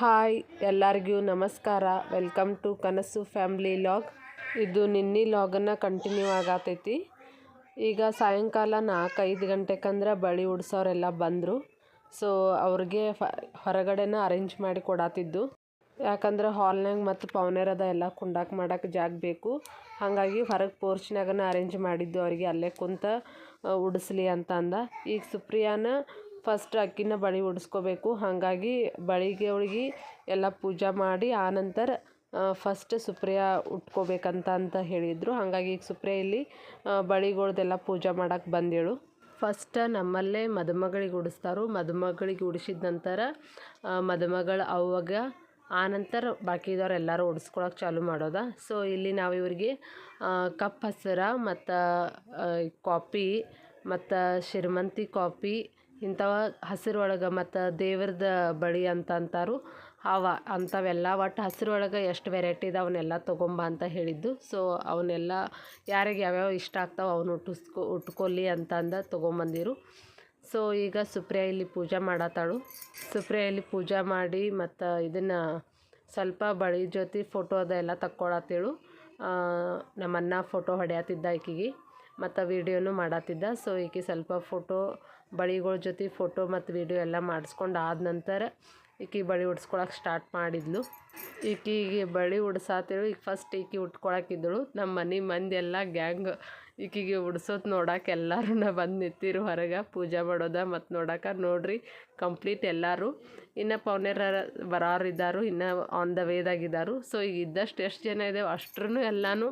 Hi ಎಲ್ಲರಿಗೂ ನಮಸ್ಕಾರ. Welcome to Kanasu family vlog. ಇದು ನಿನ್ನೆ ಲಾಗನ್ನು ಕಂಟಿನ್ಯೂ ಆಗತೈತಿ. ಈಗ ಸಾಯಂಕಾಲ ನಾಲ್ಕೈದು ಗಂಟೆಕಂದ್ರೆ ಬಳಿ ಉಡ್ಸೋರೆಲ್ಲ ಬಂದರು. ಸೊ ಅವ್ರಿಗೆ ಫ, ಹೊರಗಡೆನ ಅರೇಂಜ್ ಮಾಡಿ ಕೊಡತ್ತಿದ್ದು ಯಾಕಂದ್ರೆ ಹಾಲ್ನಾಗ ಮತ್ತು ಪವನೇರದ ಎಲ್ಲ ಕುಂಡಾಕ್ ಮಾಡೋಕೆ ಜಾಗ ಬೇಕು. ಹಾಗಾಗಿ ಹೊರಗೆ ಪೋರ್ಚ್ನಾಗನ ಅರೇಂಜ್ ಮಾಡಿದ್ದು ಅವರಿಗೆ ಅಲ್ಲೇ ಕುಂತ ಉಡಿಸ್ಲಿ ಅಂತ ಅಂದ ಈಗ ಸುಪ್ರಿಯಾನ ಫಸ್ಟ್ ಅಕ್ಕಿನ ಬಳಿ ಉಡಿಸ್ಕೋಬೇಕು. ಹಾಗಾಗಿ ಬಳಿಗೆ ಅವಳಿಗೆ ಎಲ್ಲ ಪೂಜೆ ಮಾಡಿ ಆನಂತರ ಫಸ್ಟ್ ಸುಪ್ರಿಯ ಉಟ್ಕೋಬೇಕಂತ ಅಂತ ಹೇಳಿದರು. ಹಾಗಾಗಿ ಈಗ ಸುಪ್ರಿಯ ಇಲ್ಲಿ ಬಳಿಗಳ್ದೆಲ್ಲ ಪೂಜೆ ಮಾಡಕ್ಕೆ ಬಂದೇಳು. ಫಸ್ಟ್ ನಮ್ಮಲ್ಲೇ ಮದುಮಗಳಿಗೆ ಉಡಿಸ್ತಾರೋ. ಮದುಮಗಳಿಗೆ ಉಡಿಸಿದ ನಂತರ ಮದುಮಗಳು ಅವಾಗ ಆನಂತರ ಬಾಕಿದವ್ರು ಎಲ್ಲರೂ ಉಡಿಸ್ಕೊಳಕ್ಕೆ ಚಾಲು ಮಾಡೋದ. ಸೊ ಇಲ್ಲಿ ನಾವು ಇವ್ರಿಗೆ ಕಪ್ ಹಸಿರ ಮತ್ತು ಕಾಪಿ ಮತ್ತು ಶಿರ್ಮಂತಿ ಕಾಪಿ ಇಂಥವ ಹಸಿರೊಳಗೆ ಮತ್ತು ದೇವ್ರದ ಬಳಿ ಅಂತ ಅಂತಾರು. ಅವ ಅಂಥವೆಲ್ಲ ಒಟ್ಟು ಹಸಿರೊಳಗೆ ಎಷ್ಟು ವೆರೈಟಿ ಇದೆ ಅವನ್ನೆಲ್ಲ ತೊಗೊಂಬ ಅಂತ ಹೇಳಿದ್ದು. ಸೊ ಅವನ್ನೆಲ್ಲ ಯಾರಿಗೆ ಯಾವ್ಯಾವ ಇಷ್ಟ ಆಗ್ತಾವೆ ಅವನು ಉಟ್ಟಿಸ್ಕೊ ಅಂತ ಅಂದ ತೊಗೊಂಬಂದಿರು. ಸೊ ಈಗ ಸುಪ್ರಿಯ ಇಲ್ಲಿ ಪೂಜೆ ಮಾಡತ್ತಾಳು. ಸುಪ್ರಿಯ ಇಲ್ಲಿ ಪೂಜೆ ಮಾಡಿ ಮತ್ತು ಇದನ್ನು ಸ್ವಲ್ಪ ಬಳಿ ಜೊತೆ ಫೋಟೋ ಅದೆಲ್ಲ ತಕ್ಕೊಳತ್ತೇಳು. ನಮ್ಮನ್ನ ಫೋಟೋ ಹೊಡ್ಯಾತಿದ್ದ ಈಕಿಗೆ. ಮತ್ತು ವೀಡಿಯೋನು ಮಾಡತ್ತಿದ್ದ. ಸೊ ಈಕೆ ಸ್ವಲ್ಪ ಫೋಟೋ ಬಳಿಗಳ ಜೊತೆ ಫೋಟೋ ಮತ್ತು ವೀಡಿಯೋ ಎಲ್ಲ ಮಾಡಿಸ್ಕೊಂಡು ಆದ ನಂತರ ಈಕೆ ಬಳೆ ಉಡ್ಸ್ಕೊಳಕ್ಕೆ ಸ್ಟಾರ್ಟ್ ಮಾಡಿದ್ಲು. ಈಕಿಗೆ ಬಳೆ ಉಡ್ಸಾತೇಳು ಈಗ ಫಸ್ಟ್ ಈಕೆ ಉಟ್ಕೊಳಕ್ಕಿದ್ದಳು ನಮ್ಮ ಮನೆ ಮಂದಿ ಎಲ್ಲ ಗ್ಯಾಂಗ್ ಈಕಿಗೆ ಉಡ್ಸೋದು ನೋಡಕ್ಕೆ ಎಲ್ಲರೂ ಬಂದು ನಿಂತಿರು ಹೊರಗೆ. ಪೂಜೆ ಮಾಡೋದ ಮತ್ತು ನೋಡಕ್ಕೆ ನೋಡ್ರಿ, ಕಂಪ್ಲೀಟ್ ಎಲ್ಲರೂ. ಇನ್ನು ಪೌನೇರ ಬರೋರು ಇದ್ದಾರು ಇನ್ನು ಆನ್ ದ ವೇದಾಗಿದ್ದಾರು ಸೊ ಈಗ ಇದ್ದಷ್ಟು ಎಷ್ಟು ಜನ ಇದ್ದೇವೆ ಅಷ್ಟ್ರೂ ಎಲ್ಲನೂ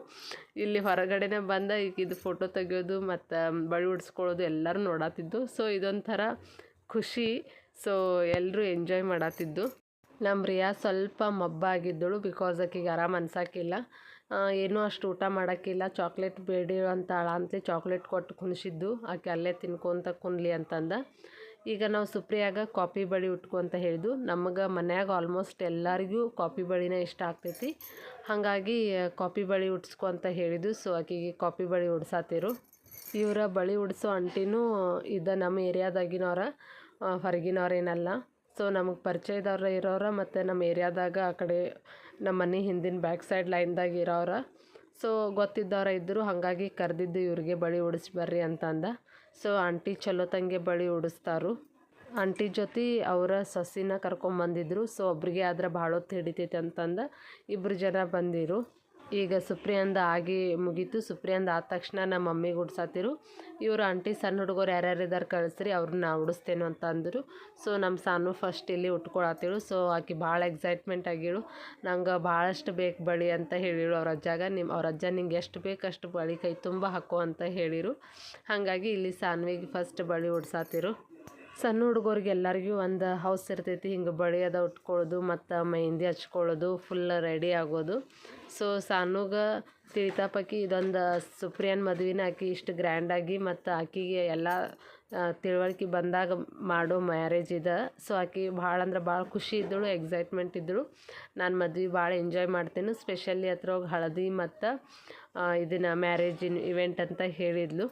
ಇಲ್ಲಿ ಹೊರಗಡೆನೇ ಬಂದ ಈಗ ಇದು ಫೋಟೋ ತೆಗಿಯೋದು ಮತ್ತು ಬಳಿ ಉಡ್ಸ್ಕೊಳ್ಳೋದು ಎಲ್ಲರೂ ನೋಡತ್ತಿದ್ದು ಸೊ ಇದೊಂಥರ ಖುಷಿ. ಸೊ ಎಲ್ಲರೂ ಎಂಜಾಯ್ ಮಾಡತ್ತಿದ್ದು ನಮ್ಮ ರಿಯಾ ಸ್ವಲ್ಪ ಮಬ್ಬಾಗಿದ್ದಳು ಬಿಕಾಸ್ ಆಕಿಗೆ ಆರಾಮ್ ಅನ್ಸಕ್ಕಿಲ್ಲ ಏನೂ ಅಷ್ಟು ಊಟ ಮಾಡೋಕ್ಕಿಲ್ಲ. ಚಾಕ್ಲೇಟ್ ಬೇಡಿ ಅಂತ ಅಂತಲೇ ಚಾಕ್ಲೇಟ್ ಕೊಟ್ಟು ಕುಣಿಸಿದ್ದು. ಆಕೆ ಅಲ್ಲೇ ತಿನ್ಕೊತ ಕುನ್ಲಿ ಅಂತಂದ. ಈಗ ನಾವು ಸುಪ್ರಿಯಾಗ ಕಾಪಿ ಬಳಿ ಉಟ್ಕೊ ಅಂತ ಹೇಳಿದ್ದು. ನಮಗೆ ಮನ್ಯಾಗ ಆಲ್ಮೋಸ್ಟ್ ಎಲ್ಲರಿಗೂ ಕಾಪಿ ಬಳಿನೇ ಇಷ್ಟ ಆಗ್ತೈತಿ. ಹಾಗಾಗಿ ಕಾಪಿ ಬಳಿ ಉಡ್ಸ್ಕೊ ಅಂತ ಹೇಳಿದ್ದು. ಸೊ ಆಕೆಗೆ ಕಾಪಿ ಬಳಿ ಉಡ್ಸಾತಿರು. ಇವರ ಬಳಿ ಉಡ್ಸೋ ಅಂಟಿನೂ ಇದು ನಮ್ಮ ಏರಿಯಾದಾಗಿನವ್ರ ಹೊರಗಿನವ್ರೇನಲ್ಲ. ಸೊ ನಮಗೆ ಪರಿಚಯದವ್ರು ಇರೋರ ಮತ್ತು ನಮ್ಮ ಏರಿಯಾದಾಗ ಆ ಕಡೆ ನಮ್ಮ ಮನೆ ಹಿಂದಿನ ಬ್ಯಾಕ್ ಸೈಡ್ ಲೈನ್ದಾಗ ಇರೋರ. ಸೊ ಗೊತ್ತಿದ್ದವ್ರ ಇದ್ದರು ಹಾಗಾಗಿ ಕರೆದಿದ್ದು ಇವ್ರಿಗೆ ಬಳಿ ಉಡಿಸಿ ಬರ್ರಿ ಅಂತಂದ. ಸೊ ಆಂಟಿ ಚಲೋ ತಂಗೆ ಬಳಿ ಉಡಿಸ್ತಾರು. ಆಂಟಿ ಜೊತೆ ಅವರ ಸೊಸಿನ ಕರ್ಕೊಂಬಂದಿದ್ರು. ಸೊ ಒಬ್ರಿಗೆ ಆದ್ರೆ ಭಾಳ ಹೊತ್ತು ಹಿಡಿತೈತೆ ಅಂತಂದು ಇಬ್ಬರು ಜನ ಬಂದಿರು. ಈಗ ಸುಪ್ರಿಯಂದ ಆಗಿ ಮುಗೀತು. ಸುಪ್ರಿಯಂದ ಆದ ತಕ್ಷಣ ನಮ್ಮ ಮಮ್ಮಿಗೆ ಉಡ್ಸಾತಿರು ಇವರು ಆಂಟಿ ಸಣ್ಣ ಹುಡುಗರು ಯಾರ್ಯಾರು ಇದ್ದಾರೆ ಕಳಿಸ್ರಿ ಅವ್ರನ್ನ ಉಡಿಸ್ತೇನು ಅಂತ ಅಂದರು. ಸೊ ನಮ್ಮ ಸಾನು ಫಸ್ಟ್ ಇಲ್ಲಿ ಉಟ್ಕೊಳತ್ತಿಳು ಸೊ, ಆಕೆ ಭಾಳ ಎಕ್ಸೈಟ್ಮೆಂಟ್ ಆಗಿಳು. ನಂಗೆ ಭಾಳಷ್ಟು ಬೇಕು ಬಳಿ ಅಂತ ಹೇಳಿಳು ಅವ್ರ ಅಜ್ಜಾಗ. ನಿಮ್ಮ ಅವ್ರ ಅಜ್ಜ ನಿಂಗೆ ಎಷ್ಟು ಬೇಕು ಅಷ್ಟು ಬಳಿ ಕೈ ತುಂಬ ಹಾಕೋ ಅಂತ ಹೇಳಿರು. ಹಾಗಾಗಿ ಇಲ್ಲಿ ಸಾನ್ವಿಗೆ ಫಸ್ಟ್ ಬಳಿ ಉಡ್ಸಾತಿರು ಸಣ್ಣ ಹುಡುಗರಿಗೆ ಎಲ್ಲರಿಗೂ ಒಂದು ಹೌಸ್ ಇರ್ತೈತಿ. ಹಿಂಗೆ ಬಳಿ ಅದ ಉಟ್ಕೊಳ್ಳೋದು, ಮತ್ತು ಮೆಹಂದಿ ಹಚ್ಕೊಳ್ಳೋದು ಫುಲ್ ರೆಡಿ ಆಗೋದು. ಸೊ ಸಣ್ಣಗ ತಿಳಿತಾಪಕ್ಕಿ ಇದೊಂದು ಸುಪ್ರಿಯನ್ ಮದುವೆನ ಆಕಿ ಇಷ್ಟು ಗ್ರ್ಯಾಂಡಾಗಿ ಮತ್ತು ಆಕಿಗೆ ಎಲ್ಲ ತಿಳುವಳಿಕೆ ಬಂದಾಗ ಮಾಡೋ ಮ್ಯಾರೇಜ್ ಇದೆ. ಸೊ ಆಕಿ ಭಾಳ ಅಂದ್ರೆ ಭಾಳ ಖುಷಿ ಇದ್ದಳು ಎಕ್ಸೈಟ್ಮೆಂಟ್ ಇದ್ದಳು. ನಾನು ಮದ್ವೆ ಭಾಳ ಎಂಜಾಯ್ ಮಾಡ್ತೇನೆ ಸ್ಪೆಷಲಿ ಅದ್ರೊಳಗೆ ಹಳದಿ ಮತ್ತು ಇದನ್ನು ಮ್ಯಾರೇಜಿನ ಇವೆಂಟ್ ಅಂತ ಹೇಳಿದ್ಲು.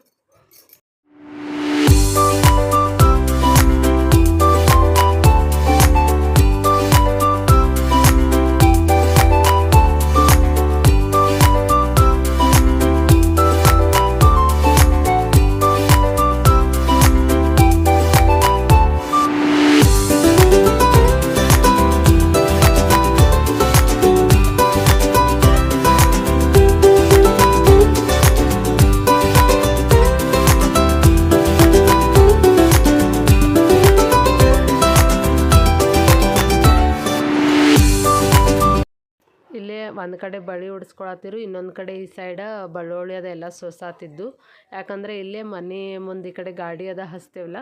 ಕಡೆ ಇನ್ನೊಂದು ಕಡೆ ಈ ಸೈಡ ಬಳ್ಳುಳ್ಳಿ ಅದ ಎಲ್ಲ ಸೊಸಾತಿದ್ದು. ಯಾಕಂದರೆ ಇಲ್ಲೇ ಮನೆ ಮುಂದೆ ಕಡೆ ಗಾಡಿ ಅದ ಹಚ್ತೇವಲ್ಲ,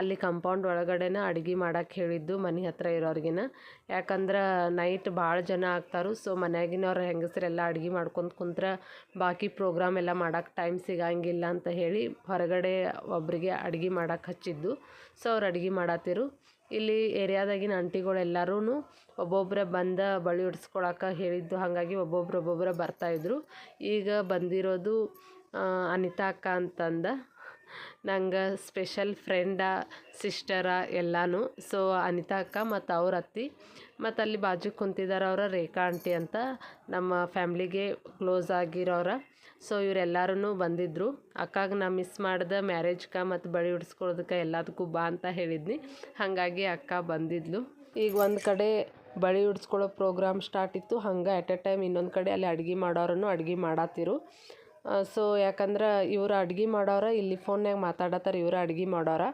ಅಲ್ಲಿ ಕಂಪೌಂಡ್ ಒಳಗಡೆನ ಅಡ್ಗೆ ಮಾಡಕ್ಕೆ ಹೇಳಿದ್ದು ಮನೆ ಹತ್ರ ಇರೋರಿಗಿನ. ಯಾಕಂದ್ರೆ ನೈಟ್ ಭಾಳ ಜನ ಆಗ್ತಾರು ಸೊ ಮನ್ಯಾಗಿನವ್ರು ಹೆಂಗಸರೆಲ್ಲ ಅಡ್ಗೆ ಮಾಡ್ಕೊಂತ ಕುಂತ್ರೆ ಬಾಕಿ ಪ್ರೋಗ್ರಾಮ್ ಎಲ್ಲ ಮಾಡಕ್ಕೆ ಟೈಮ್ ಸಿಗಂಗಿಲ್ಲ ಅಂತ ಹೇಳಿ ಹೊರಗಡೆ ಒಬ್ಬರಿಗೆ ಅಡಿಗೆ ಮಾಡಕ್ಕೆ ಹಚ್ಚಿದ್ದು. ಸೊ ಅವ್ರು ಅಡುಗೆ ಮಾಡತ್ತಿರು ಇಲ್ಲಿ ಏರಿಯಾದಾಗಿನ ಆಂಟಿಗಳು ಎಲ್ಲರೂ ಒಬ್ಬೊಬ್ಬರೇ ಬಂದು ಬಳೆ ಉಡ್ಸ್ಕೊಳಕ್ಕೆ ಹೇಳಿದ್ದು ಹಾಗಾಗಿ ಒಬ್ಬೊಬ್ರು ಒಬ್ಬೊಬ್ಬರೇ ಬರ್ತಾಯಿದ್ರು ಈಗ ಬಂದಿರೋದು ಅನಿತಾ ಅಕ್ಕ ಅಂತಂದ. ನಂಗೆ ಸ್ಪೆಷಲ್ ಫ್ರೆಂಡ ಸಿಸ್ಟರ ಎಲ್ಲನೂ. ಸೊ ಅನಿತಾ ಅಕ್ಕ ಮತ್ತು ಅವ್ರ ಅತ್ತಿ. ಮತ್ತು ಅಲ್ಲಿ ಬಾಜು ಕುಂತಿದ್ದಾರೆ ಅವರ ರೇಖಾ ಆಂಟಿ ಅಂತ. ನಮ್ಮ ಫ್ಯಾಮ್ಲಿಗೆ ಕ್ಲೋಸ್ ಆಗಿರೋರ. ಸೊ ಇವರೆಲ್ಲರೂ ಬಂದಿದ್ದರು ಅಕ್ಕಾಗ ನಾ ಮಿಸ್ ಮಾಡ್ದೆ ಮ್ಯಾರೇಜ್ಕ ಮತ್ತು ಬಳೆ ಉಡ್ಸ್ಕೊಳ್ಳೋದಕ್ಕೆ ಎಲ್ಲದಕ್ಕೂ ಬಾ ಅಂತ ಹೇಳಿದ್ನಿ. ಹಾಗಾಗಿ ಅಕ್ಕ ಬಂದಿದ್ಲು. ಈಗ ಒಂದು ಕಡೆ ಬಳೆ ಉಡ್ಸ್ಕೊಳ್ಳೋ ಪ್ರೋಗ್ರಾಮ್ ಸ್ಟಾರ್ಟ್ ಇತ್ತು. ಹಂಗೆ ಎಟ್ ಎ ಟೈಮ್ ಇನ್ನೊಂದು ಕಡೆ ಅಲ್ಲಿ ಅಡ್ಗೆ ಮಾಡೋರನ್ನು ಅಡ್ಗೆ ಮಾಡತ್ತಿರು ಸೊ ಯಾಕಂದ್ರೆ ಇವ್ರು ಅಡ್ಗೆ ಮಾಡೋರ, ಇಲ್ಲಿ ಫೋನ್ನಾಗ ಮಾತಾಡತ್ತಾರ ಇವರು ಅಡ್ಗೆ ಮಾಡೋರ.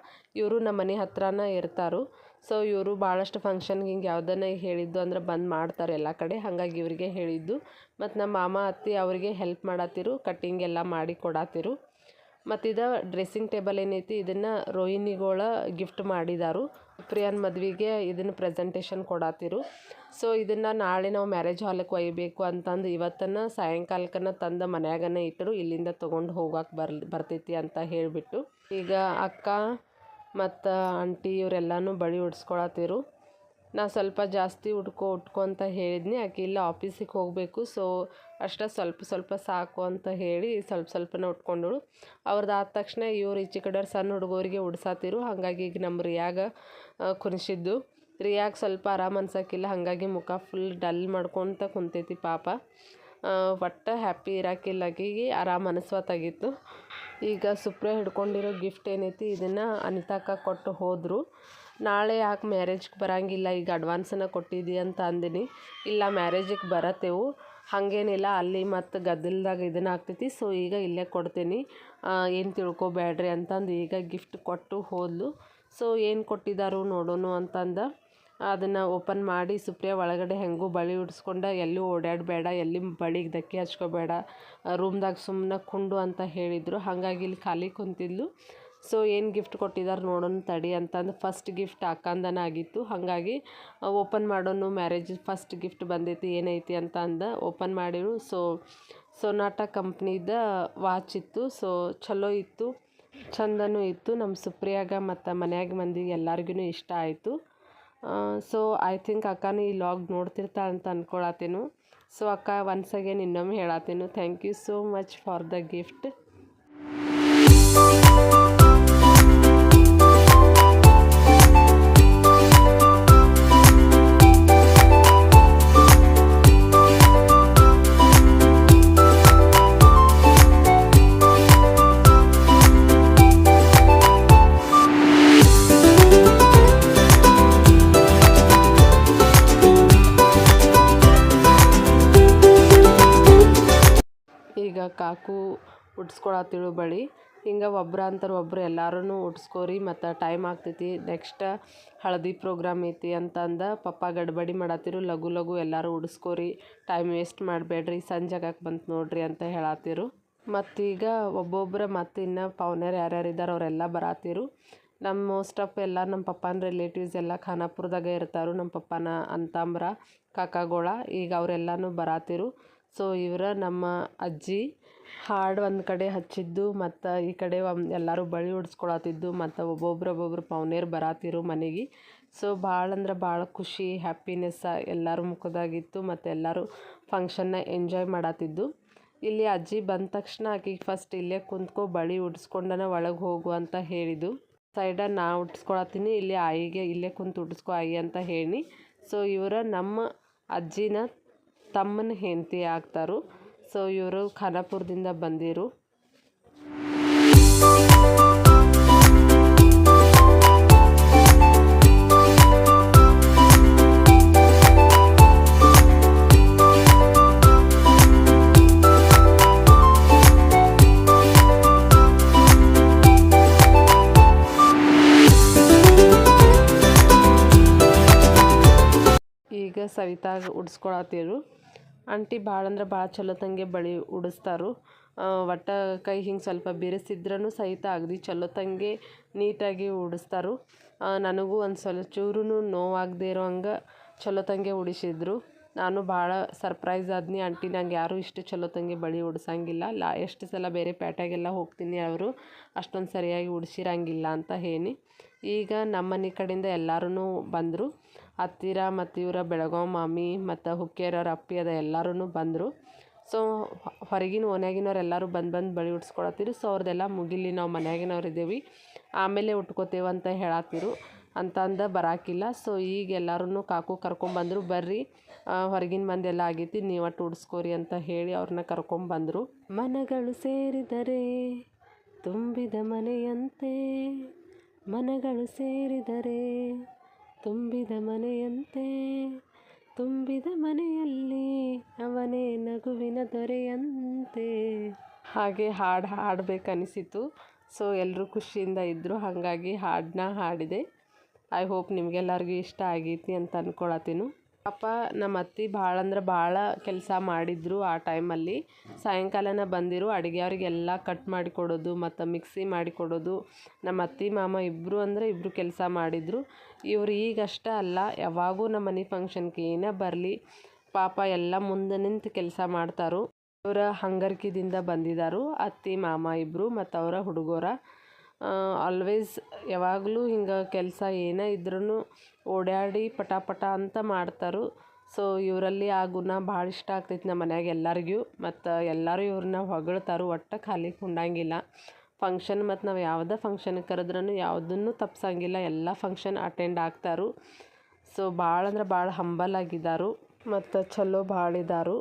ಇವರು ನಮ್ಮ ಮನೆ ಹತ್ರನೇ ಇರ್ತಾರು. ಸೊ ಇವರು ಭಾಳಷ್ಟು ಫಂಕ್ಷನ್ಗೆ ಹಿಂಗೆ ಯಾವುದನ್ನ ಹೇಳಿದ್ದು ಅಂದ್ರೆ ಬಂದು ಮಾಡ್ತಾರೆ ಎಲ್ಲ ಕಡೆ. ಹಾಗಾಗಿ ಇವರಿಗೆ ಹೇಳಿದ್ದು. ಮತ್ತು ನಮ್ಮ ಮಾಮ, ಅತ್ತಿ ಅವರಿಗೆ ಹೆಲ್ಪ್ ಮಾಡತ್ತಿರು ಕಟ್ಟಿಂಗ್ ಎಲ್ಲ ಮಾಡಿ ಕೊಡತ್ತಿರು ಮತ್ತು ಇದು ಡ್ರೆಸ್ಸಿಂಗ್ ಟೇಬಲ್ ಏನೈತಿ, ಇದನ್ನು ರೋಹಿಣಿಗಳ ಗಿಫ್ಟ್ ಮಾಡಿದಾರು. ಪ್ರಿಯಾನ್ ಮದುವೆಗೆ ಇದನ್ನು ಪ್ರೆಸೆಂಟೇಷನ್ ಕೊಡತ್ತಿರು ಸೊ ಇದನ್ನು ನಾಳೆ ನಾವು ಮ್ಯಾರೇಜ್ ಹಾಲಕ್ಕೆ ಒಯ್ಯಬೇಕು ಅಂತಂದು ಇವತ್ತನ್ನು ಸಾಯಂಕಾಲಕ್ಕನ ತಂದ ಮನ್ಯಾಗನೇ ಇಟ್ಟರು, ಇಲ್ಲಿಂದ ತೊಗೊಂಡು ಹೋಗಕ್ಕೆ ಬರ್ ಬರ್ತೈತಿ ಅಂತ ಹೇಳಿಬಿಟ್ಟು. ಈಗ ಅಕ್ಕ ಮತ್ತು ಆಂಟಿ ಇವರೆಲ್ಲನೂ ಬಳಿ ಉಡ್ಸ್ಕೊಳತ್ತಿರು. ನಾ ಸ್ವಲ್ಪ ಜಾಸ್ತಿ ಉಟ್ಕೊ ಉಟ್ಕೊ ಅಂತ ಹೇಳಿದ್ನಿ. ಆಕೆ ಇಲ್ಲ, ಆಫೀಸಿಗೆ ಹೋಗಬೇಕು, ಸೊ ಅಷ್ಟೇ ಸ್ವಲ್ಪ ಸ್ವಲ್ಪ ಸಾಕು ಅಂತ ಹೇಳಿ ಸ್ವಲ್ಪ ಸ್ವಲ್ಪನೇ ಉಟ್ಕೊಂಡಳು. ಅವ್ರದ್ದು ಆದ ತಕ್ಷಣ ಇವ್ರು ಈಚೆ ಕಡೆ ಸಣ್ಣ ಹುಡುಗರಿಗೆ ಉಡ್ಸಾತಿರು ಹಾಗಾಗಿ ಈಗ ನಮ್ಮ ರಿಯಾಗ ಕುಣಿಸಿದ್ದು. ರಿಯಾಗ ಸ್ವಲ್ಪ ಆರಾಮ ಅನ್ಸಕ್ಕಿಲ್ಲ ಹಾಗಾಗಿ ಮುಖ ಫುಲ್ ಡಲ್ ಮಾಡ್ಕೊತ ಕುಂತೈತಿ ಪಾಪ. ಒಟ್ಟು ಹ್ಯಾಪಿ ಇರಾಕಿಲ್ಲ ಆರಾಮ ಅನಿಸ್ವತ್ತಾಗಿತ್ತು. ಈಗ ಸುಪ್ರಿಯ ಹಿಡ್ಕೊಂಡಿರೋ ಗಿಫ್ಟ್ ಏನೈತಿ, ಇದನ್ನು ಅನಿತಾಕ ಕೊಟ್ಟು ಹೋದರು. ನಾಳೆ ಯಾಕೆ ಮ್ಯಾರೇಜ್ಗೆ ಬರಂಗಿಲ್ಲ, ಈಗ ಅಡ್ವಾನ್ಸನ್ನು ಕೊಟ್ಟಿದ್ದಿ ಅಂತ ಅಂದಿನಿ. ಇಲ್ಲ ಮ್ಯಾರೇಜಿಗೆ ಬರತ್ತೆವು. ಹಾಗೇನಿಲ್ಲ, ಅಲ್ಲಿ ಮತ್ತು ಗದ್ದಲದಾಗ ಇದನ್ನು ಆಗ್ತೈತಿ ಸೊ ಈಗ ಇಲ್ಲೇ ಕೊಡ್ತೀನಿ. ಏನು ತಿಳ್ಕೊಬೇಡ್ರಿ ಅಂತಂದು ಈಗ ಗಿಫ್ಟ್ ಕೊಟ್ಟು ಹೋದ್ಲು. ಸೊ ಏನು ಕೊಟ್ಟಿದ್ದಾರು ನೋಡೋಣ ಅಂತಂದು. ಅದನ್ನು ಓಪನ್ ಮಾಡಿ ಸುಪ್ರಿಯ ಒಳಗಡೆ ಹೆಂಗೂ ಬಳಿ ಉಡ್ಸ್ಕೊಂಡು, ಎಲ್ಲೂ ಓಡಾಡಬೇಡ ಎಲ್ಲಿ ಬಳಿಗೆ ಧಕ್ಕೆ ಹಚ್ಕೋಬೇಡ ರೂಮ್ದಾಗ ಸುಮ್ಮನೆ ಕುಂಡು ಅಂತ ಹೇಳಿದರು. ಹಾಗಾಗಿ ಇಲ್ಲಿ ಖಾಲಿ ಕುಂತಿದ್ಲು. ಸೊ ಏನು ಗಿಫ್ಟ್ ಕೊಟ್ಟಿದ್ದಾರೆ ನೋಡೋಣ ತಡಿ ಅಂತಂದು ಫಸ್ಟ್ ಗಿಫ್ಟ್ ಹಾಕಂದನ ಆಗಿತ್ತು. ಹಾಗಾಗಿ ಓಪನ್ ಮಾಡೋನು ಮ್ಯಾರೇಜ್ ಫಸ್ಟ್ ಗಿಫ್ಟ್ ಬಂದೈತಿ ಏನೈತಿ ಅಂತ ಅಂದ ಓಪನ್ ಮಾಡಿರು. ಸೊ ಸೊನಾಟ ಕಂಪ್ನಿದ ವಾಚ್ ಇತ್ತು. ಸೊ ಚಲೋ ಇತ್ತು. ಚಂದನೂ ಇತ್ತು. ನಮ್ಮ ಸುಪ್ರಿಯಾಗ ಮತ್ತು ಮನೆಯಾಗ ಮಂದಿ ಎಲ್ಲರಿಗೂ ಇಷ್ಟ ಆಯಿತು. ಸೊ ಐ ಥಿಂಕ್ ಅಕ್ಕನ ಈ ಲಾಗ್ ನೋಡ್ತಿರ್ತಾ ಅಂತ ಅಂದ್ಕೊಳತ್ತೇನು ಸೊ ಅಕ್ಕ ಒನ್ಸ್ ಅಗೇನ್ ಇನ್ನೊಮ್ಮೆ ಹೇಳತ್ತೇನು. Thank you so much for the gift cock ಉಡ್ಸ್ಕೊಳತ್ತಿಳು ಬಳಿ. ಹಿಂಗೆ ಒಬ್ರು ಅಂತಾರೆ ಒಬ್ರು ಎಲ್ಲರೂ ಉಡ್ಸ್ಕೋರಿ ಮತ್ತು ಟೈಮ್ ಆಗ್ತೈತಿ. ನೆಕ್ಸ್ಟ್ ಹಳದಿ ಪ್ರೋಗ್ರಾಮ್ ಐತಿ ಅಂತಂದ ಪಪ್ಪ ಗಡ್ಬಡಿ ಮಾಡತ್ತಿರು ಲಘು ಲಘು ಎಲ್ಲರೂ ಉಡ್ಸ್ಕೋರಿ ಟೈಮ್ ವೇಸ್ಟ್ ಮಾಡಬೇಡ್ರಿ, ಸಂಜೆ ಆಗಕ್ಕೆ ಬಂತು ನೋಡ್ರಿ ಅಂತ ಹೇಳತ್ತಿರು ಮತ್ತೀಗ ಒಬ್ಬೊಬ್ಬರ ಮತ್ತು ಇನ್ನು ಪೌನ್ಯರು ಯಾರ್ಯಾರು ಇದ್ದಾರೆ ಅವರೆಲ್ಲ ಬರಾತಿರು. ನಮ್ಮ ಮೋಸ್ಟ್ ಆಫ್ ಎಲ್ಲ ನಮ್ಮ ಪಪ್ಪನ ರಿಲೇಟಿವ್ಸ್ ಎಲ್ಲ ಖಾನಾಪುರದಾಗ ಇರ್ತಾರು ನಮ್ಮ ಪಪ್ಪನ ಅಂತಂಬ್ರ, ಕಾಕಾಗೋಳ, ಈಗ ಅವರೆಲ್ಲನೂ ಬರಾತಿರು. ಸೊ ಇವರ ನಮ್ಮ ಅಜ್ಜಿ ಹಾಡು ಒಂದು ಕಡೆ ಹಚ್ಚಿದ್ದು, ಮತ್ತು ಈ ಕಡೆ ಒಂದು ಎಲ್ಲರೂ ಬಳಿ ಉಡ್ಸ್ಕೊಳತ್ತಿದ್ದು, ಮತ್ತು ಒಬ್ಬೊಬ್ರು ಒಬ್ಬೊಬ್ರು ಪೌನೇರು ಬರಾತಿರು ಮನೆಗೆ. ಸೊ ಭಾಳ ಅಂದ್ರೆ ಭಾಳ ಖುಷಿ ಹ್ಯಾಪಿನೆಸ್ ಎಲ್ಲರ ಮುಖದಾಗಿತ್ತು, ಮತ್ತು ಎಲ್ಲರೂ ಫಂಕ್ಷನ್ನ ಎಂಜಾಯ್ ಮಾಡತ್ತಿದ್ದು. ಇಲ್ಲಿ ಅಜ್ಜಿ ಬಂದ ತಕ್ಷಣ ಆಕಿಗೆ ಫಸ್ಟ್ ಇಲ್ಲೇ ಕುಂತ್ಕೊ ಬಳಿ ಉಡ್ಸ್ಕೊಂಡನ ಒಳಗೆ ಹೋಗು ಅಂತ ಹೇಳಿದ್ದು. ಸೈಡ ನಾ ಉಡ್ಸ್ಕೊಳತ್ತೀನಿ, ಇಲ್ಲಿ ಆಯಿಗೆ ಇಲ್ಲೇ ಕುಂತು ಉಡ್ಸ್ಕೊ ಆಯಿ ಅಂತ ಹೇಳಿ. ಸೊ ಇವರ ನಮ್ಮ ಅಜ್ಜಿನ ತಮ್ಮನ ಹೆಂಡತಿ ಆಗ್ತಾರು. ಸೊ ಇವರು ಖಾನಾಪುರದಿಂದ ಬಂದಿರು. ಈಗ ಸವಿತಾಗ ಉಡ್ಸ್ಕೊಳತ್ತಿರು. ಆಂಟಿ ಭಾಳ ಅಂದ್ರೆ ಭಾಳ ಚಲೋ ಬಳಿ ಉಡಿಸ್ತಾರು. ಒಟ್ಟು ಕೈ ಹಿಂಗೆ ಸ್ವಲ್ಪ ಬಿರಿಸಿದ್ರೂ ಸಹಿತ ಅಗದಿ ಚಲೋತ್ತಂಗೆ ತಂಗೆ ನೀಟಾಗಿ ಉಡಿಸ್ತಾರು. ನನಗೂ ಒಂದು ಸ್ವಲ್ಪ ಚೂರೂ ನೋವಾಗದೇ ಇರೋ ಹಂಗೆ ಚಲೋತ್ತಂಗೆ ತಂಗೆ ಉಡಿಸಿದ್ರು. ನಾನು ಭಾಳ ಸರ್ಪ್ರೈಸ್ ಆದ್ನಿ. ಆಂಟಿ ನಂಗೆ ಯಾರೂ ಇಷ್ಟು ಚಲೋ ತಂಗೆ ಬಳೆ ಉಡ್ಸಂಗಿಲ್ಲ. ಲಾ, ಎಷ್ಟು ಸಲ ಬೇರೆ ಪೇಟೆಗೆಲ್ಲ ಹೋಗ್ತೀನಿ ಅವರು. ಅಷ್ಟೊಂದು ಸರಿಯಾಗಿ ಉಡ್ಸಿರಂಗಿಲ್ಲ ಅಂತ ಹೇಳಿ. ಈಗ ನಮ್ಮ ಮನೆ ಕಡೆಯಿಂದ ಎಲ್ಲರೂ ಬಂದರು. ಹತ್ತಿರ ಮತ್ತು ಇವರ ಬೆಳಗಾವಿ ಮಾಮಿ ಮತ್ತು ಹುಕ್ಕೇರವ್ರ ಅಪ್ಪಿ ಅದ ಎಲ್ಲರೂ ಬಂದರು. ಸೊ ಹೊರಗಿನ ಓನ್ಯಾಗಿನವ್ರು ಎಲ್ಲರೂ ಬಂದು ಬಂದು ಬಳಿ ಉಡ್ಸ್ಕೊಳತ್ತಿರು ಸೊ ಅವ್ರದ್ದೆಲ್ಲ ಮುಗಿಲಿ ನಾವು ಮನ್ಯಾಗಿನವ್ರು ಇದ್ದೀವಿ ಆಮೇಲೆ ಉಟ್ಕೋತೇವೆ ಅಂತ ಹೇಳತ್ತಿರು. ಅಂತ ಅಂದ ಬರಾಕಿಲ್ಲ. ಸೊ ಈಗ ಎಲ್ಲರೂ ಕಾಕು ಕರ್ಕೊಂಬಂದರು ಬರ್ರಿ ಹೊರಗಿನ ಮಂದಿ ಎಲ್ಲ ಆಗೈತಿ ನೀವು ಉಡ್ಸ್ಕೋರಿ ಅಂತ ಹೇಳಿ ಅವ್ರನ್ನ ಕರ್ಕೊಂಬಂದರು ಮನಗಳು ಸೇರಿದರೆ ತುಂಬಿದ ಮನೆಯಂತೆ. ಮನಗಳು ಸೇರಿದರೆ ತುಂಬಿದ ಮನೆಯಂತೆ, ತುಂಬಿದ ಮನೆಯಲ್ಲಿ ಅವನೇ ನಗುವಿನ ದೊರೆಯಂತೆ. ಹಾಗೆ ಹಾಡು ಹಾಡಬೇಕನಿಸಿತು ಸೊ ಎಲ್ಲರೂ ಖುಷಿಯಿಂದ ಇದ್ದರು ಹಾಗಾಗಿ ಹಾಡನ್ನ ಹಾಡಿದೆ. ಐ ಹೋಪ್ ನಿಮಗೆಲ್ಲರಿಗೂ ಇಷ್ಟ ಆಗೈತಿ ಅಂತ ಅಂದ್ಕೊಳತ್ತೀನಿ ಪಾಪ ನಮ್ಮ ಅತ್ತೆ ಭಾಳ ಅಂದ್ರೆ ಭಾಳ ಕೆಲಸ ಮಾಡಿದ್ರು ಆ ಟೈಮಲ್ಲಿ ಸಾಯಂಕಾಲನ ಬಂದಿರು, ಅಡುಗೆ ಅವರಿಗೆಲ್ಲ ಕಟ್ ಮಾಡಿ ಕೊಡೋದು, ಮತ್ತು ಮಿಕ್ಸಿ ಮಾಡಿ ಕೊಡೋದು. ನಮ್ಮ ಅತ್ತೆ, ಮಾಮ ಇಬ್ಬರು ಅಂದರೆ ಇಬ್ಬರು ಕೆಲಸ ಮಾಡಿದರು. ಇವ್ರು ಈಗಷ್ಟೇ ಅಲ್ಲ, ಯಾವಾಗೂ ನಮ್ಮ ಮನೆ ಫಂಕ್ಷನ್ಗೆ ಏನೇ ಬರಲಿ, ಪಾಪ ಎಲ್ಲ ಮುಂದೆ ನಿಂತು ಕೆಲಸ ಮಾಡ್ತಾರೋ. ಇವರ ಹಂಗರ್ಕಿದಿಂದ ಬಂದಿದ್ದಾರು ಅತ್ತೆ, ಮಾಮ ಇಬ್ಬರು ಮತ್ತು ಅವರ ಹುಡುಗರ. ಆಲ್ವೇಸ್ ಯಾವಾಗಲೂ ಹಿಂಗೆ ಕೆಲಸ ಏನೇ ಇದ್ರೂ ಓಡಾಡಿ ಪಟಾಪಟ ಪಟ ಅಂತ ಮಾಡ್ತಾರೆ. ಸೊ ಇವರಲ್ಲಿ ಆ ಗುಣ ಭಾಳ ಇಷ್ಟ ಆಗ್ತೈತಿ ನಮ್ಮ ಮನ್ಯಾಗ ಎಲ್ಲರಿಗೂ ಮತ್ತು ಎಲ್ಲರೂ ಇವ್ರನ್ನ ಹೊಗಳ್ತಾರೆ, ಒಟ್ಟು ಖಾಲಿ ಕುಂಡಂಗಿಲ್ಲ. ಫಂಕ್ಷನ್ ಮತ್ತು ನಾವು ಯಾವುದೇ ಫಂಕ್ಷನ್ಗೆ ಕರೆದ್ರೂ ಯಾವುದನ್ನು ತಪ್ಸಂಗಿಲ್ಲ. ಎಲ್ಲ ಫಂಕ್ಷನ್ ಅಟೆಂಡ್ ಆಗ್ತಾರು. ಸೊ ಭಾಳ ಅಂದ್ರೆ ಭಾಳ ಹಂಬಲ್ ಆಗಿದ್ದಾರೆ ಮತ್ತು ಚಲೋ ಭಾಳ ಇದ್ದಾರು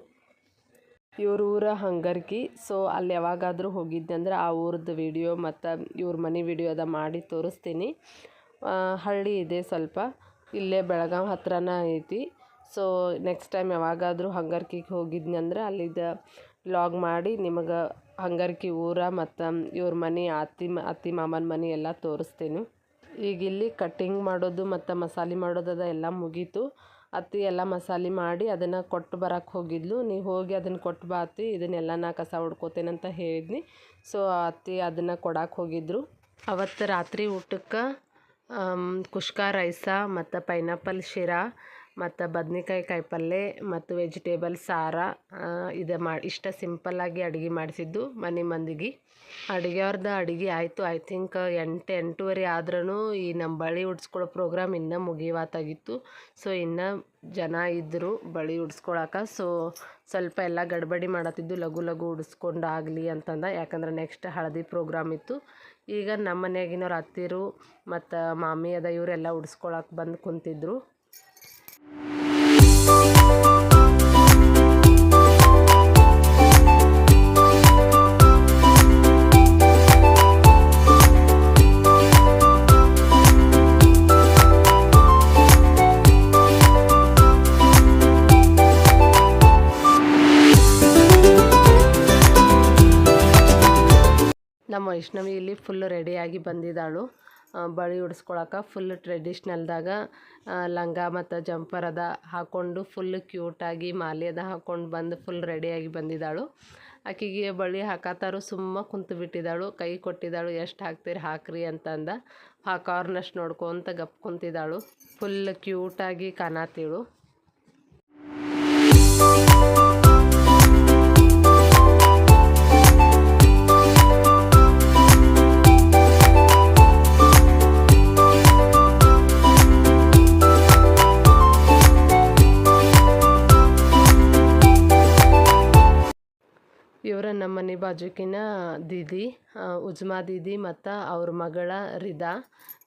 ಇವ್ರ ಊರ ಹಂಗರ್ಕಿ ಸೊ ಅಲ್ಲಿ ಯಾವಾಗಾದರೂ ಹೋಗಿದ್ದೆ ಅಂದ್ರೆ ಆ ಊರದ್ದು ವಿಡಿಯೋ ಮತ್ತು ಇವ್ರ ಮನೆ ವಿಡಿಯೋ ಅದ ಮಾಡಿ ತೋರಿಸ್ತೀನಿ. ಹಳ್ಳಿ ಇದೆ ಸ್ವಲ್ಪ. ಇಲ್ಲೇ ಬೆಳಗಾವಿ ಹತ್ರನೇ ಐತಿ. ಸೊ ನೆಕ್ಸ್ಟ್ ಟೈಮ್ ಯಾವಾಗಾದರೂ ಹಂಗರ್ಕಿಗೆ ಹೋಗಿದ್ನಿ ಅಂದ್ರೆ ಅಲ್ಲಿದ್ದ ಲಾಗ್ ಮಾಡಿ ನಿಮಗೆ ಹಂಗರ್ಕಿ ಊರ ಮತ್ತು ಇವ್ರ ಮನೆ ಅತ್ತಿ ಅತ್ತಿ ಮಾಮನ ಮನೆ ಎಲ್ಲ ತೋರಿಸ್ತೀನಿ. ಈಗ ಇಲ್ಲಿ ಕಟ್ಟಿಂಗ್ ಮಾಡೋದು ಮತ್ತು ಮಸಾಲೆ ಮಾಡೋದದ ಎಲ್ಲ ಮುಗೀತು. ಅತ್ತಿ ಎಲ್ಲ ಮಸಾಲೆ ಮಾಡಿ ಅದನ್ನು ಕೊಟ್ಟು ಬರಕ್ಕೆ ಹೋಗಿದ್ಲು. ನೀವು ಹೋಗಿ ಅದನ್ನು ಕೊಟ್ಟು ಬಾ ಅತ್ತಿ, ಇದನ್ನೆಲ್ಲ ನಾ ಕಸ ಹೊಡ್ಕೋತೇನಂತ ಹೇಳಿದ್ನಿ. ಸೊ ಅತ್ತಿ ಅದನ್ನು ಕೊಡಕ್ಕೆ ಹೋಗಿದ್ರು. ಅವತ್ತು ರಾತ್ರಿ ಊಟಕ್ಕೆ ಕುಷ್ಕ ರೈಸ ಮತ್ತು ಪೈನಾಪಲ್ ಶಿರಾ ಮತ್ತು ಬದ್ನೆಕಾಯಿ ಕಾಯಿಪಲ್ಲೆ ಮತ್ತು ವೆಜಿಟೇಬಲ್ ಸಾರ ಇದು ಮಾಡಿ ಇಷ್ಟ ಸಿಂಪಲ್ಲಾಗಿ ಅಡುಗೆ ಮಾಡಿಸಿದ್ದು ಮನೆ ಮಂದಿಗೆ. ಅಡುಗೆಯವ್ರದ್ದು ಅಡುಗೆ ಆಯಿತು. ಐ ಥಿಂಕ್ ಎಂಟು, ಎಂಟೂವರೆ ಆದ್ರೂ ಈ ನಮ್ಮ ಬಳಿ ಉಡ್ಸ್ಕೊಳ್ಳೋ ಪ್ರೋಗ್ರಾಮ್ ಇನ್ನೂ ಮುಗಿಯುವತ್ತಾಗಿತ್ತು ಸೊ ಇನ್ನೂ ಜನ ಇದ್ದರು ಬಳಿ ಉಡ್ಸ್ಕೊಳಕ್ಕೆ ಸೊ ಸ್ವಲ್ಪ ಎಲ್ಲ ಗಡ್ಬಡಿ ಮಾಡತ್ತಿದ್ದು ಲಘು ಲಘು ಉಡಿಸ್ಕೊಂಡು ಆಗಲಿ ಅಂತಂದ. ಯಾಕಂದ್ರೆ ನೆಕ್ಸ್ಟ್ ಹಳದಿ ಪ್ರೋಗ್ರಾಮ್ ಇತ್ತು. ಈಗ ನಮ್ಮ ಮನೆಯಾಗಿನವ್ರು ಅತ್ತಿರು ಮತ್ತು ಮಾಮಿ ಅದ ಇವರೆಲ್ಲ ಉಡ್ಸ್ಕೊಳಕ್ಕೆ ಬಂದು ಕುಂತಿದ್ರು. ನಮ್ಮ ವೈಷ್ಣವಿ ಇಲ್ಲಿ ಫುಲ್ ರೆಡಿಯಾಗಿ ಬಂದಿದ್ದಾಳು. ಬಳಿ ಉಡಿಸ್ಕೊಳಕ್ಕೆ ಫುಲ್ ಟ್ರೆಡಿಷ್ನಲ್ದಾಗ ಲಂಗ ಮತ್ತು ಜಂಪರ್ ಅದ ಹಾಕ್ಕೊಂಡು ಫುಲ್ ಕ್ಯೂಟಾಗಿ ಮಾಲೆ ಅದ ಹಾಕ್ಕೊಂಡು ಬಂದು ಫುಲ್ ರೆಡಿಯಾಗಿ ಬಂದಿದ್ದಾಳು. ಆಕೆಗೆ ಬಳಿ ಹಾಕತ್ತಾರು ಸುಮ್ಮ ಕುಂತು ಬಿಟ್ಟಿದ್ದಾಳು, ಕೈ ಕೊಟ್ಟಿದ್ದಾಳು, ಎಷ್ಟು ಹಾಕ್ತೀರಿ ಹಾಕ್ರಿ ಅಂತಂದ. ಹಾಕೋರ್ನಷ್ಟು ನೋಡ್ಕೊತ ಗಪ್ ಕುಂತಿದ್ದಾಳು. ಫುಲ್ ಕ್ಯೂಟಾಗಿ ಕಾಣತೀಳು. ಬಾಜುಕಿನ ದೀದಿ ಉಜ್ಮಾ ದೀದಿ ಮತ್ತು ಅವ್ರ ಮಗಳ ರಿದಾ.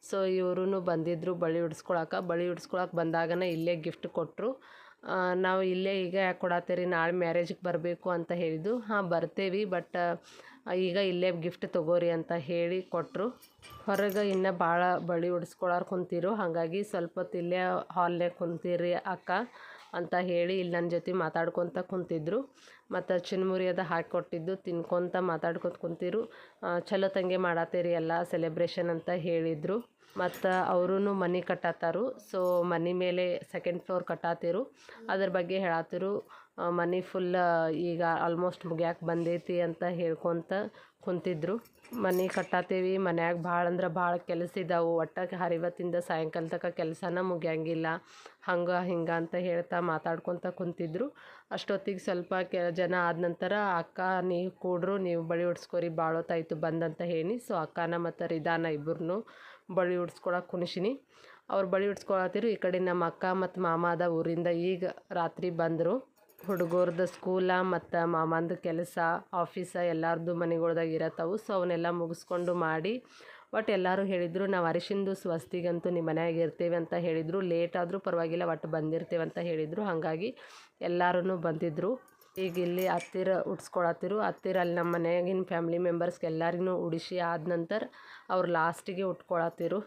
ಸೊ ಇವರು ಬಂದಿದ್ದರು ಬಳಿ ಉಡ್ಸ್ಕೊಳಕ್ಕೆ ಬಳಿ ಉಡ್ಸ್ಕೊಳಕ್ಕೆ ಬಂದಾಗನ ಇಲ್ಲೇ ಗಿಫ್ಟ್ ಕೊಟ್ಟರು ನಾವು ಇಲ್ಲೇ ಈಗ ಯಾಕೆ ಕೊಡತ್ತೀರಿ? ನಾಳೆ ಮ್ಯಾರೇಜಿಗೆ ಬರಬೇಕು ಅಂತ ಹೇಳಿದ್ದು. ಹಾಂ, ಬರ್ತೇವೆ ಬಟ್ ಈಗ ಇಲ್ಲೇ ಗಿಫ್ಟ್ ತೊಗೋರಿ ಅಂತ ಹೇಳಿ ಕೊಟ್ಟರು ಹೊರಗೆ ಇನ್ನೂ ಭಾಳ ಬಳಿ ಉಡ್ಸ್ಕೊಳಾರ ಕುಂತಿರು. ಹಾಗಾಗಿ ಸ್ವಲ್ಪ ಹೊತ್ತು ಇಲ್ಲೇ ಹಾಲ್ನಾಗ ಕುಂತೀರಿ ಅಕ್ಕ. ಅಂತ ಹೇಳಿ ಇಲ್ಲಿ ನನ್ನ ಜೊತೆ ಮಾತಾಡ್ಕೊತ ಕುಂತಿದ್ರು. ಮತ್ತು ಚಿನ್ಮುರಿ ಅದು ಹಾಕಿಕೊಟ್ಟಿದ್ದು ತಿನ್ಕೊತ ಮಾತಾಡ್ಕೊತ ಕುಂತಿರು. ಚಲೋ ತಂಗೆ ಮಾಡತ್ತೀರಿ ಎಲ್ಲ ಸೆಲೆಬ್ರೇಷನ್ ಅಂತ ಹೇಳಿದರು. ಮತ್ತು ಅವರೂ ಮನೆ ಕಟ್ಟತ್ತಾರು ಸೊ ಮನೆ ಮೇಲೆ ಸೆಕೆಂಡ್ ಫ್ಲೋರ್ ಕಟ್ಟಾತಿರು. ಅದ್ರ ಬಗ್ಗೆ ಹೇಳತ್ತಿರು ಮನೆ ಫುಲ್ ಈಗ ಆಲ್ಮೋಸ್ಟ್ ಮುಗ್ಯಾಕೆ ಬಂದೈತಿ ಅಂತ ಹೇಳ್ಕೊತ ಕುಂತಿದ್ರು. ಮನೆ ಕಟ್ಟತ್ತೀವಿ ಮನ್ಯಾಗ ಭಾಳ ಅಂದ್ರೆ ಭಾಳ ಕೆಲಸ ಇದಾವೆ. ಒಟ್ಟಾಗಿ ಹರಿವತ್ತಿಂದ ಸಾಯಂಕಾಲ ತನಕ ಕೆಲಸನ ಮುಗಿಯಂಗಿಲ್ಲ. ಹಂಗೆ ಹಿಂಗೆ ಅಂತ ಹೇಳ್ತಾ ಮಾತಾಡ್ಕೊತ ಕುಂತಿದ್ರು. ಅಷ್ಟೊತ್ತಿಗೆ ಸ್ವಲ್ಪ ಕೆ ಜನ ಆದ ನಂತರ ಅಕ್ಕ ನೀವು ಕೂಡ್ರು, ನೀವು ಬಳಿ ಉಡ್ಸ್ಕೊರಿ ಭಾಳ ಹೊತ್ತಾಯಿತು ಬಂದಂತ ಹೇಳಿ. ಸೊ ಅಕ್ಕನ ಮತ್ತು ರಿದಾನ ಇಬ್ಬರನ್ನು ಬಳಿ ಉಡ್ಸ್ಕೊಳಕ್ಕೆ ಕುಣಿಸಿನಿ. ಅವ್ರು ಬಳಿ ಉಡ್ಸ್ಕೊಳತ್ತಿರು ಈ ಕಡೆ ನಮ್ಮ ಅಕ್ಕ ಮತ್ತು ಮಾಮ ಅದ ಊರಿಂದ ಈಗ ರಾತ್ರಿ ಬಂದರು. ಹುಡುಗರ್ದು ಸ್ಕೂಲ ಮತ್ತು ಮಾಮಂದು ಕೆಲಸ ಆಫೀಸ ಎಲ್ಲಾರ್ದು ಮನೆಗಳ್ದಾಗ ಇರತ್ತವು. ಸೊ ಅವನ್ನೆಲ್ಲ ಮುಗಿಸ್ಕೊಂಡು ಮಾಡಿ ಒಟ್ಟು ಎಲ್ಲರೂ ಹೇಳಿದರು, ನಾವು ಅರಿಶಿಂದು ಸ್ವಸ್ತಿಗಂತೂ ನಿಮ್ಮ ಮನೆಯಾಗ ಇರ್ತೇವೆ ಅಂತ ಹೇಳಿದರು. ಲೇಟ್ ಆದರೂ ಪರವಾಗಿಲ್ಲ ಒಟ್ಟು ಬಂದಿರ್ತೇವೆ ಅಂತ ಹೇಳಿದರು. ಹಾಗಾಗಿ ಎಲ್ಲರೂ ಬಂದಿದ್ದರು ಈಗ ಇಲ್ಲಿ ಹತ್ತಿರ ಉಡ್ಸ್ಕೊಳತ್ತಿರು ಹತ್ತಿರ ಅಲ್ಲಿ ನಮ್ಮ ಮನೆಯಾಗಿನ ಫ್ಯಾಮಿಲಿ ಮೆಂಬರ್ಸ್ಗೆ ಎಲ್ಲರಿಗೂ ಉಡಿಸಿ ಆದ ನಂತರ ಅವ್ರು ಲಾಸ್ಟಿಗೆ ಉಟ್ಕೊಳತ್ತಿರು.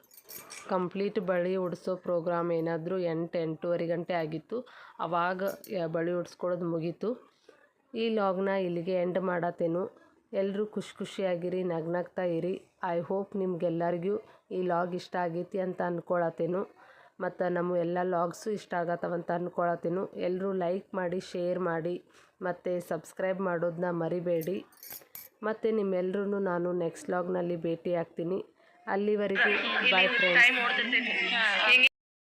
ಕಂಪ್ಲೀಟ್ ಬಳಿ ಉಡಿಸೋ ಪ್ರೋಗ್ರಾಮ್ ಏನಾದರೂ ಎಂಟು, ಎಂಟೂವರೆ ಗಂಟೆ ಆಗಿತ್ತು. ಅವಾಗ, ಯ- ಬಳಿ ಉಡ್ಸ್ಕೊಳ್ಳೋದು ಮುಗೀತು. ಈ ಲಾಗ್ನ ಇಲ್ಲಿಗೆ ಎಂಡ್ ಮಾಡತ್ತೇನು. ಎಲ್ಲರೂ ಖುಷಿ ಖುಷಿಯಾಗಿರಿ, ನಗ್ನಗ್ತಾ ಇರಿ. ಐ ಹೋಪ್ ನಿಮ್ಗೆಲ್ಲರಿಗೂ ಈ ಲಾಗ್ ಇಷ್ಟ ಆಗೈತಿ ಅಂತ ಅಂದ್ಕೊಳತ್ತೇನು ಮತ್ತು ನಮ್ಮ ಎಲ್ಲ ಲಾಗ್ಸು ಇಷ್ಟ ಆಗತ್ತವಂತ ಅಂದ್ಕೊಳತ್ತೇನು ಎಲ್ಲರೂ ಲೈಕ್ ಮಾಡಿ, ಶೇರ್ ಮಾಡಿ, ಮತ್ತು ಸಬ್ಸ್ಕ್ರೈಬ್ ಮಾಡೋದನ್ನ ಮರಿಬೇಡಿ. ಮತ್ತು ನಿಮ್ಮೆಲ್ಲರೂ ನಾನು ನೆಕ್ಸ್ಟ್ ಲಾಗ್ನಲ್ಲಿ ಭೇಟಿ ಆಗ್ತೀನಿ ಅಲ್ಲಿವರೆಗೂ ಬಾಯ್ ಫ್ರೆಂಡ್ಸ್